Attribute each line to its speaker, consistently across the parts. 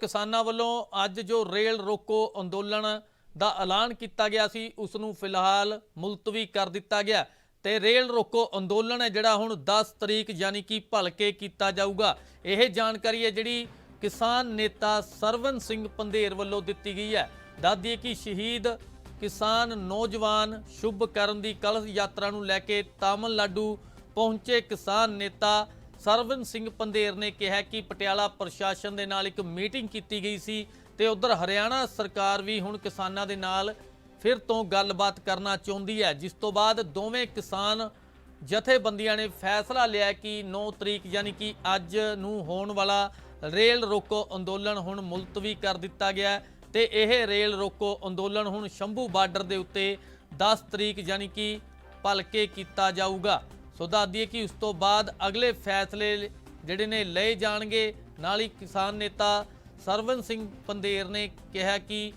Speaker 1: ਕਿਸਾਨਾਂ ਵੱਲੋਂ ਅੱਜ ਜੋ ਰੇਲ ਰੋਕੋ ਅੰਦੋਲਨ ਦਾ ਐਲਾਨ ਕੀਤਾ ਗਿਆ ਸੀ, ਉਸ ਨੂੰ ਫਿਲਹਾਲ ਮੁਲਤਵੀ ਕਰ ਦਿੱਤਾ ਗਿਆ ਤੇ ਰੇਲ ਰੋਕੋ ਅੰਦੋਲਨ ਹੈ, ਜਿਹੜਾ ਹੁਣ 10 ਤਰੀਕ ਯਾਨੀ ਕਿ ਭਲਕੇ ਕੀਤਾ ਜਾਊਗਾ। ਇਹ ਜਾਣਕਾਰੀ ਹੈ, ਜਿਹੜੀ ਕਿਸਾਨ ਨੇਤਾ ਸਰਵਨ ਸਿੰਘ ਪੰਧੇਰ ਵੱਲੋਂ ਦਿੱਤੀ ਗਈ ਹੈ। ਦੱਸ ਕਿ ਸ਼ਹੀਦ ਕਿਸਾਨ ਨੌਜਵਾਨ ਸ਼ੁਭ ਕਰਨ ਦੀ ਕਲਸ਼ ਯਾਤਰਾ ਨੂੰ ਲੈ ਕੇ ਤਾਮਿਲਨਾਡੂ ਪਹੁੰਚੇ ਕਿਸਾਨ ਨੇਤਾ ਸਰਵਨ ਸਿੰਘ ਪੰਧੇਰ ਨੇ ਕਿਹਾ ਕਿ ਪਟਿਆਲਾ ਪ੍ਰਸ਼ਾਸਨ ਦੇ ਨਾਲ ਇੱਕ ਮੀਟਿੰਗ ਕੀਤੀ ਗਈ ਸੀ ਤੇ ਉਧਰ ਹਰਿਆਣਾ ਸਰਕਾਰ ਵੀ ਹੁਣ ਕਿਸਾਨਾਂ ਦੇ ਨਾਲ ਫਿਰ ਤੋਂ ਗੱਲਬਾਤ ਕਰਨਾ ਚਾਹੁੰਦੀ ਹੈ, ਜਿਸ ਤੋਂ ਬਾਅਦ ਦੋਵੇਂ ਕਿਸਾਨ ਜਥੇਬੰਦੀਆਂ ਨੇ ਫੈਸਲਾ ਲਿਆ ਕਿ 9 ਤਰੀਕ ਯਾਨੀ ਕਿ ਅੱਜ ਨੂੰ ਹੋਣ ਵਾਲਾ ਰੇਲ ਰੋਕੋ ਅੰਦੋਲਨ ਹੁਣ ਮੁਲਤਵੀ ਕਰ ਦਿੱਤਾ ਗਿਆ ਹੈ ਤੇ ਇਹ ਰੇਲ ਰੋਕੋ ਅੰਦੋਲਨ ਹੁਣ ਸ਼ੰਭੂ ਬਾਰਡਰ ਦੇ ਉੱਤੇ 10 ਤਰੀਕ ਯਾਨੀ ਕਿ ਭਲਕੇ ਕੀਤਾ ਜਾਊਗਾ। ਸੋ ਦੱਸ ਦਈਏ ਕਿ ਉਸ ਤੋਂ ਬਾਅਦ ਅਗਲੇ ਫੈਸਲੇ ਜਿਹੜੇ ਨੇ ਲਏ ਜਾਣਗੇ, ਨਾਲ ਹੀ ਕਿਸਾਨ ਨੇਤਾ ਸਰਵਨ ਸਿੰਘ ਪੰਧੇਰ ਨੇ ਕਿਹਾ ਕਿ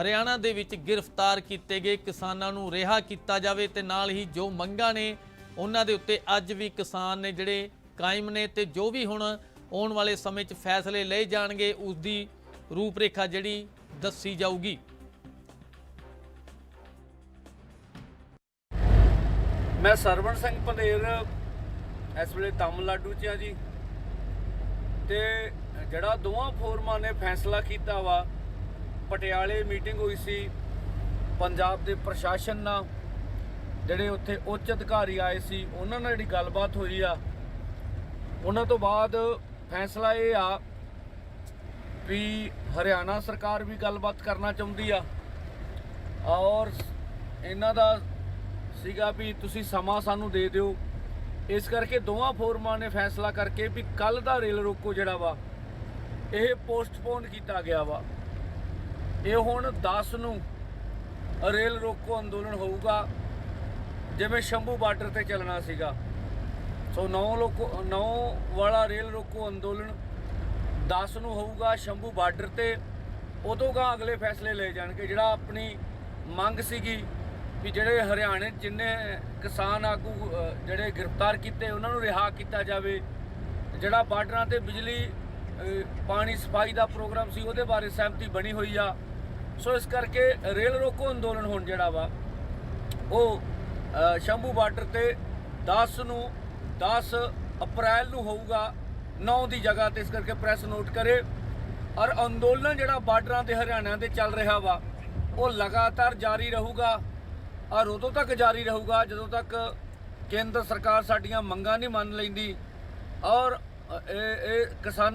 Speaker 1: ਹਰਿਆਣਾ ਦੇ ਵਿੱਚ ਗ੍ਰਿਫਤਾਰ ਕੀਤੇ ਗਏ ਕਿਸਾਨਾਂ ਨੂੰ ਰਿਹਾ ਕੀਤਾ ਜਾਵੇ ਤੇ ਨਾਲ ਹੀ ਜੋ ਮੰਗਾਂ ਨੇ, ਉਹਨਾਂ ਦੇ ਉੱਤੇ ਅੱਜ ਵੀ ਕਿਸਾਨ ਨੇ ਜਿਹੜੇ ਕਾਇਮ ਨੇ ਤੇ ਜੋ ਵੀ ਹੁਣ ਆਉਣ ਵਾਲੇ ਸਮੇਂ 'ਚ ਫੈਸਲੇ ਲਏ ਜਾਣਗੇ ਉਸ ਦੀ ਰੂਪਰੇਖਾ ਜਿਹੜੀ ਦੱਸੀ ਜਾਊਗੀ।
Speaker 2: ਮੈਂ ਸਰਵਣ ਸਿੰਘ ਪੰਧੇਰ ਇਸ ਵੇਲੇ ਤਾਮਿਲਨਾਡੂ 'ਚ ਆ ਜੀ। ਤੇ ਜਿਹੜਾ ਦੋਵਾਂ ਫੋਰਮਾਂ ਨੇ ਫੈਸਲਾ ਕੀਤਾ ਵਾ, ਪਟਿਆਲੇ ਮੀਟਿੰਗ ਹੋਈ ਸੀ ਪੰਜਾਬ ਦੇ ਪ੍ਰਸ਼ਾਸਨ ਨਾਲ, ਜਿਹੜੇ ਉੱਥੇ ਉੱਚ ਅਧਿਕਾਰੀ ਆਏ ਸੀ, ਉਹਨਾਂ ਨਾਲ ਜਿਹੜੀ ਗੱਲਬਾਤ ਹੋਈ ਆ, ਉਹਨਾਂ ਤੋਂ ਬਾਅਦ ਫੈਸਲਾ ਇਹ ਆ ਵੀ ਹਰਿਆਣਾ ਸਰਕਾਰ ਵੀ ਗੱਲਬਾਤ ਕਰਨਾ ਚਾਹੁੰਦੀ ਆ। ਔਰ ਇਹਨਾਂ ਦਾ ਸੀਗਾ ਵੀ ਤੁਸੀਂ ਸਮਾਂ ਸਾਨੂੰ ਦੇ ਦਿਓ। ਇਸ ਕਰਕੇ ਦੋਵਾਂ ਫੋਰਮਾਂ ਨੇ ਫੈਸਲਾ ਕਰਕੇ ਵੀ ਕੱਲ ਦਾ ਰੇਲ ਰੋਕੋ ਜਿਹੜਾ ਵਾ, ਇਹ ਪੋਸਟਪੋਨ ਕੀਤਾ ਗਿਆ ਵਾ। ਇਹ ਹੁਣ 10 ਨੂੰ ਰੇਲ ਰੋਕੋ ਅੰਦੋਲਨ ਹੋਊਗਾ, ਜਿਵੇਂ ਸ਼ੰਭੂ ਬਾਰਡਰ ਤੇ ਚੱਲਣਾ ਸੀਗਾ। ਸੋ 9 ਲੋਕੋ 9 ਵਾਲਾ ਰੇਲ ਰੋਕੋ ਅੰਦੋਲਨ 10 ਨੂੰ ਹੋਊਗਾ ਸ਼ੰਭੂ ਬਾਰਡਰ ਤੇ। ਉਦੋਂ ਗਾ ਅਗਲੇ ਫੈਸਲੇ ਲਏ ਜਾਣਗੇ, ਜਿਹੜਾ ਆਪਣੀ ਮੰਗ ਸੀਗੀ ਵੀ ਜਿਹੜੇ ਹਰਿਆਣੇ ਜਿੰਨੇ ਕਿਸਾਨ ਆਗੂ ਜਿਹੜੇ ਗ੍ਰਿਫਤਾਰ ਕੀਤੇ, ਉਹਨਾਂ ਨੂੰ ਰਿਹਾ ਕੀਤਾ ਜਾਵੇ। ਜਿਹੜਾ ਬਾਰਡਰਾਂ ਤੇ ਬਿਜਲੀ ਪਾਣੀ ਸਫ਼ਾਈ ਦਾ ਪ੍ਰੋਗਰਾਮ ਸੀ, ਉਹਦੇ ਬਾਰੇ ਸਹਿਮਤੀ ਬਣੀ ਹੋਈ ਆ। ਸੋ ਇਸ ਕਰਕੇ ਰੇਲ ਰੋਕੋ ਅੰਦੋਲਨ ਹੁਣ ਜਿਹੜਾ ਵਾ, ਉਹ ਸ਼ੰਭੂ ਬਾਰਡਰ ਤੇ 10 ਨੂੰ 10 ਅਪ੍ਰੈਲ ਨੂੰ ਹੋਊਗਾ 9 ਦੀ ਜਗ੍ਹਾ ਤੇ ਇਸ ਕਰਕੇ ਪ੍ਰੈਸ ਨੋਟ ਕਰੇ। ਔਰ ਅੰਦੋਲਨ ਜਿਹੜਾ ਬਾਰਡਰਾਂ ਤੇ ਹਰਿਆਣਾ ਦੇ ਚੱਲ ਰਿਹਾ ਵਾ, ਉਹ ਲਗਾਤਾਰ ਜਾਰੀ ਰਹੂਗਾ। ਔਰ ਉਦੋਂ ਤੱਕ ਜਾਰੀ ਰਹੂਗਾ ਜਦੋਂ ਤੱਕ ਕੇਂਦਰ ਸਰਕਾਰ ਸਾਡੀਆਂ ਮੰਗਾਂ ਨਹੀਂ ਮੰਨ ਲੈਂਦੀ ਔਰ ਇਹ ਇਹ ਕਿਸਾਨਾਂ